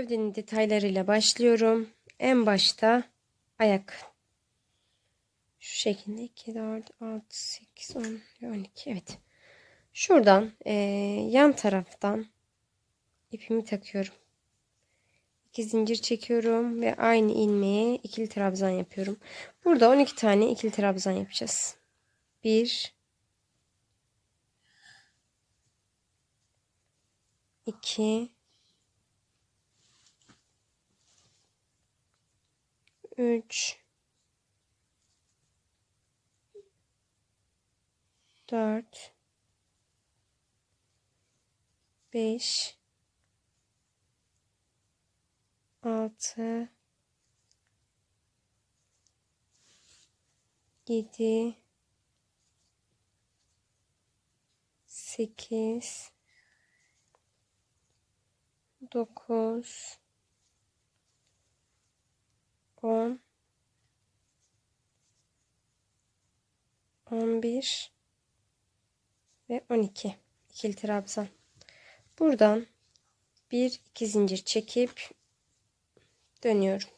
Gövdenin detaylarıyla başlıyorum. En başta ayak. Şu şekilde 2, 4, 6, 8, 10 ve 12. Evet. Şuradan eee, yan taraftan ipimi takıyorum. 2 zincir çekiyorum ve aynı ilmeğe ikili trabzan yapıyorum. Burada 12 tane ikili trabzan yapacağız. 1 2 3 4 5 6 7 8 9 10 11 ve 12 ikili trabzan. Buradan bir iki zincir çekip dönüyorum.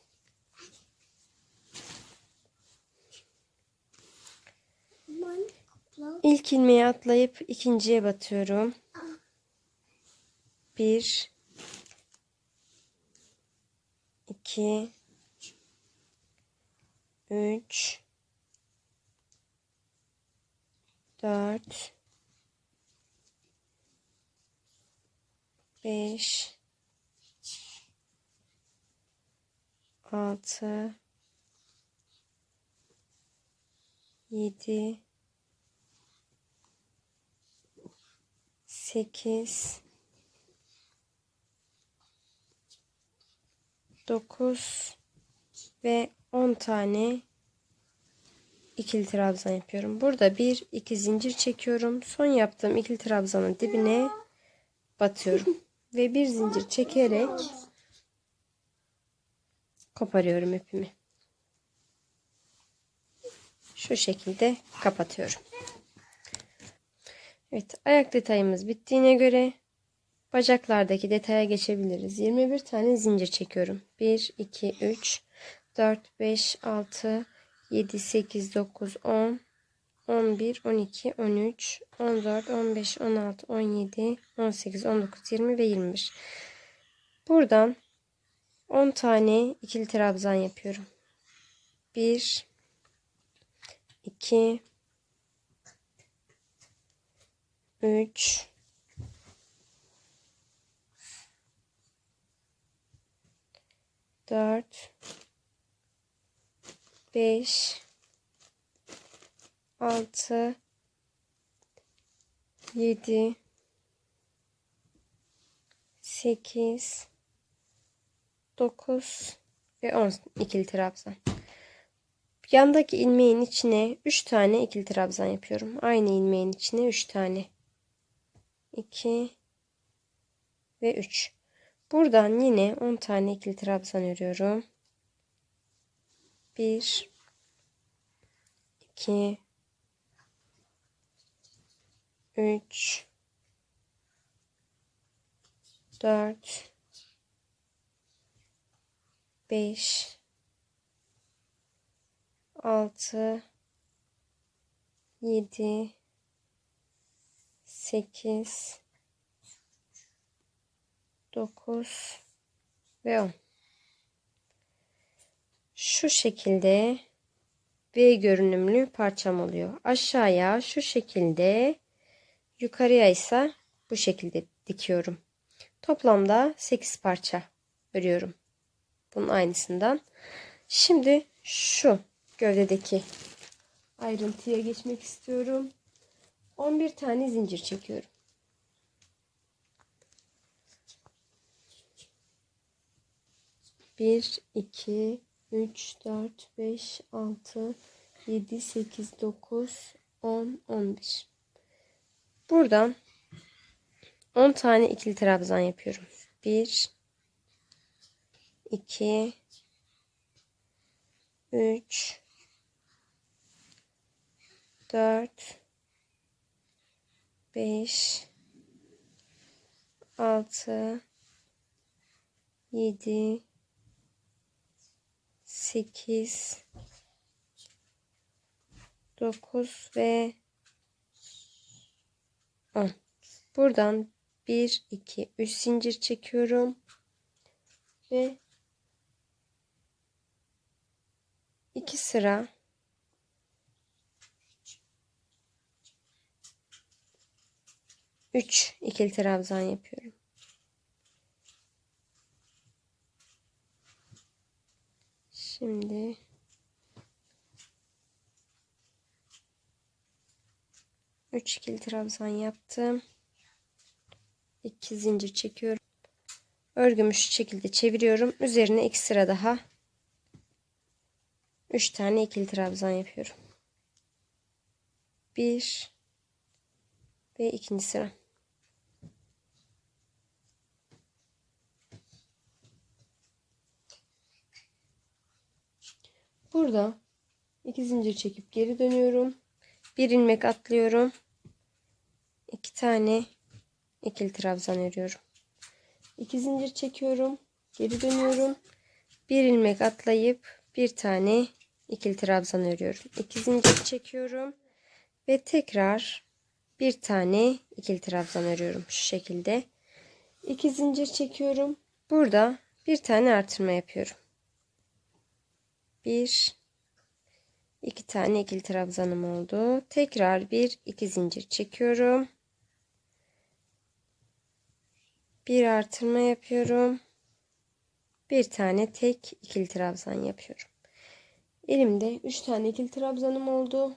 İlk ilmeği atlayıp ikinciye batıyorum. Bir, iki, üç, dört, beş, altı, yedi, sekiz, dokuz. Ve on tane ikili trabzan yapıyorum. Burada bir iki zincir çekiyorum. Son yaptığım ikili trabzanın dibine batıyorum ve bir zincir çekerek koparıyorum ipimi. Şu şekilde kapatıyorum. Evet, ayak detayımız bittiğine göre bacaklardaki detaya geçebiliriz. 21 tane zincir çekiyorum. 1 2 3 4 5 6 7 8 9 10 11 12 13 14 15 16 17 18 19 20 ve 21. Buradan 10 tane ikili trabzan yapıyorum. 1 2 3 4 5 6 7 8 9 ve 10 ikili trabzan. Yandaki ilmeğin içine 3 tane ikili trabzan yapıyorum. Aynı ilmeğin içine 3 tane. 2 ve 3. Buradan yine 10 tane ikili trabzan örüyorum. 1 2 3 4 5 6 7 8 9 ve 10 şu şekilde V görünümlü parçam oluyor. Aşağıya şu şekilde yukarıya ise bu şekilde dikiyorum. Toplamda 8 parça örüyorum. Bunun aynısından. Şimdi şu gövdedeki ayrıntıya geçmek istiyorum. 11 tane zincir çekiyorum. Bir, iki, üç, dört, beş, altı, yedi, sekiz, dokuz, on, on bir. Buradan 10 tane ikili trabzan yapıyorum. 1 2 3 4 5 6 7 8 9 ve 10. Buradan 1 2 3 zincir çekiyorum ve 2 sıra Üç ikili trabzan yapıyorum. Şimdi üç ikili trabzan yaptım. İki zincir çekiyorum. Örgümü şu şekilde çeviriyorum. Üzerine iki sıra daha üç tane ikili trabzan yapıyorum. Bir ve ikinci sıra. Burada iki zincir çekip geri dönüyorum. Bir ilmek atlıyorum. iki tane ikili trabzan örüyorum. İki zincir çekiyorum. Geri dönüyorum. Bir ilmek atlayıp bir tane ikili trabzan örüyorum. İki zincir çekiyorum ve tekrar bir tane ikili trabzan örüyorum şu şekilde. İki zincir çekiyorum. Burada bir tane artırma yapıyorum. Bir, iki tane ikili trabzanım oldu. Tekrar bir iki zincir çekiyorum. Bir artırma yapıyorum. Bir tane tek ikili trabzan yapıyorum. Elimde üç tane ikili trabzanım oldu.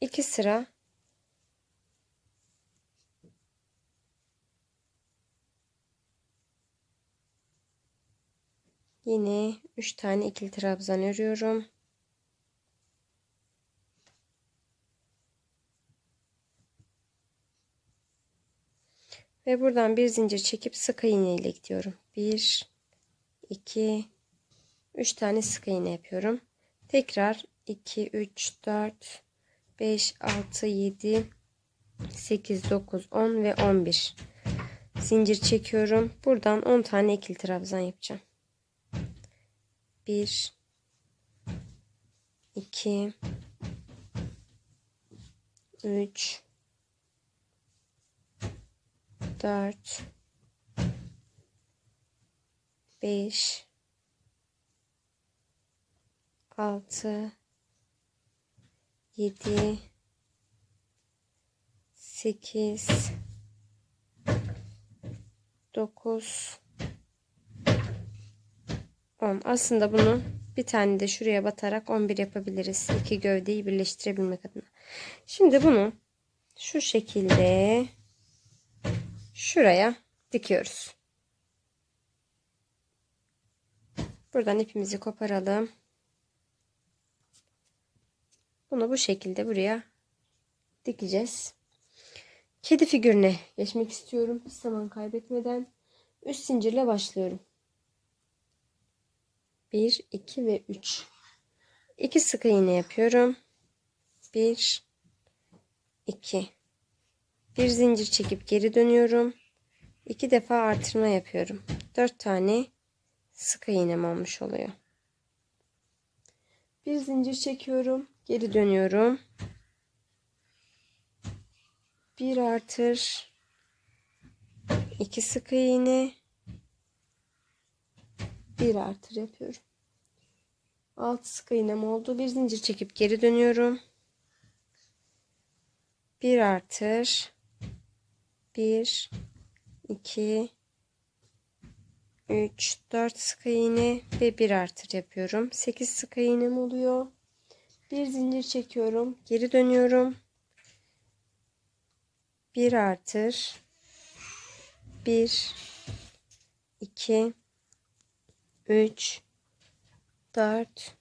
İki sıra Yine 3 tane ikili trabzan örüyorum. Ve buradan bir zincir çekip sık iğne ile gidiyorum. 1 2 3 tane sık iğne yapıyorum. Tekrar 2 3 4 5 6 7 8 9 10 ve 11 zincir çekiyorum. Buradan 10 tane ikili trabzan yapacağım. 1 2 3 4 5 6 7 8 9 10. Aslında bunu bir tane de şuraya batarak 11 yapabiliriz. İki gövdeyi birleştirebilmek adına. Şimdi bunu şu şekilde şuraya dikiyoruz. Buradan ipimizi koparalım. Bunu bu şekilde buraya dikeceğiz. Kedi figürüne geçmek istiyorum. Hiç zaman kaybetmeden üst zincirle başlıyorum. 1, 2 ve 3. 2 sık iğne yapıyorum. 1, 2. Bir zincir çekip geri dönüyorum. 2 defa artırma yapıyorum. 4 tane sık iğnem olmuş oluyor. Bir zincir çekiyorum. Geri dönüyorum. Bir artır. 2 sık iğne bir artır yapıyorum. 6 sık iğnem oldu. Bir zincir çekip geri dönüyorum. Bir artır. 1 2 3 4 sık iğne ve bir artır yapıyorum. 8 sık iğnem oluyor. Bir zincir çekiyorum. Geri dönüyorum. Bir artır. 1 2 3 4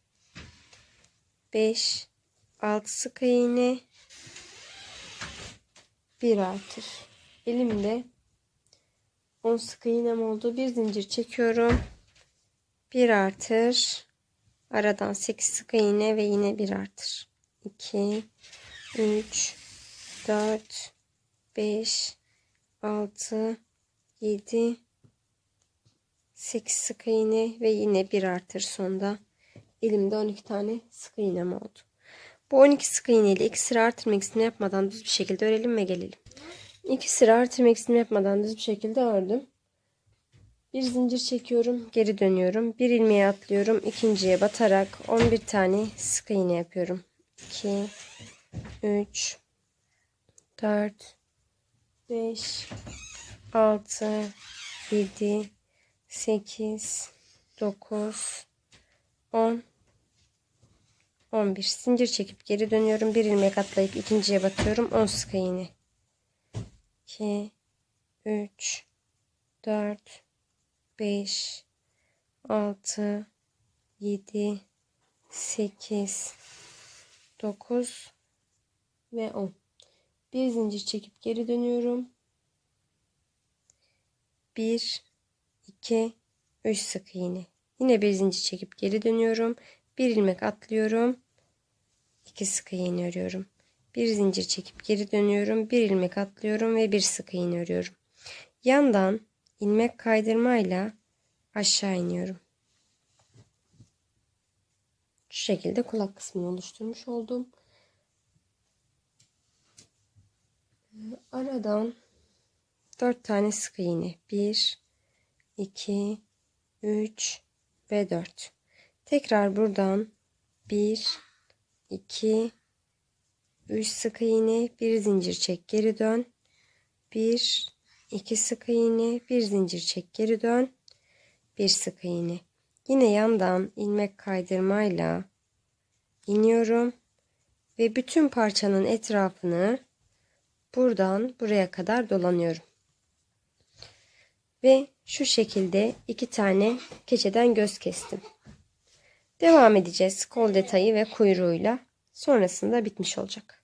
5 6 sık iğne bir artır. Elimde 10 sık iğnem oldu. Bir zincir çekiyorum. Bir artır. Aradan 8 sık iğne ve yine bir artır. 2 3 4 5 6 7 8 sık iğne ve yine bir artır sonda elimde 12 tane sık iğnem oldu. Bu 12 sık iğne ile 2 sıra artırma ikisini yapmadan düz bir şekilde örelim ve gelelim. 2 sıra artırma ikisini yapmadan düz bir şekilde ördüm. Bir zincir çekiyorum, geri dönüyorum. Bir ilmeğe atlıyorum, ikinciye batarak 11 tane sık iğne yapıyorum. 2 3 4 5 6 7 8 9 10 11 zincir çekip geri dönüyorum. Bir ilmek atlayıp ikinciye batıyorum. 10 sık iğne. 2 3 4 5 6 7 8 9 ve 10. Bir zincir çekip geri dönüyorum. 1 2 3 sık iğne. Yine bir zincir çekip geri dönüyorum. Bir ilmek atlıyorum. 2 sık iğne örüyorum. Bir zincir çekip geri dönüyorum. Bir ilmek atlıyorum ve bir sık iğne örüyorum. Yandan ilmek kaydırmayla aşağı iniyorum. Şu şekilde kulak kısmını oluşturmuş oldum. Aradan 4 tane sık iğne. 1 2 3 ve 4. Tekrar buradan 1 2 3 sık iğne, bir zincir çek, geri dön. 1 2 sık iğne, bir zincir çek, geri dön. Bir sık iğne. Yine yandan ilmek kaydırmayla iniyorum ve bütün parçanın etrafını buradan buraya kadar dolanıyorum. Ve şu şekilde iki tane keçeden göz kestim. Devam edeceğiz kol detayı ve kuyruğuyla. Sonrasında bitmiş olacak.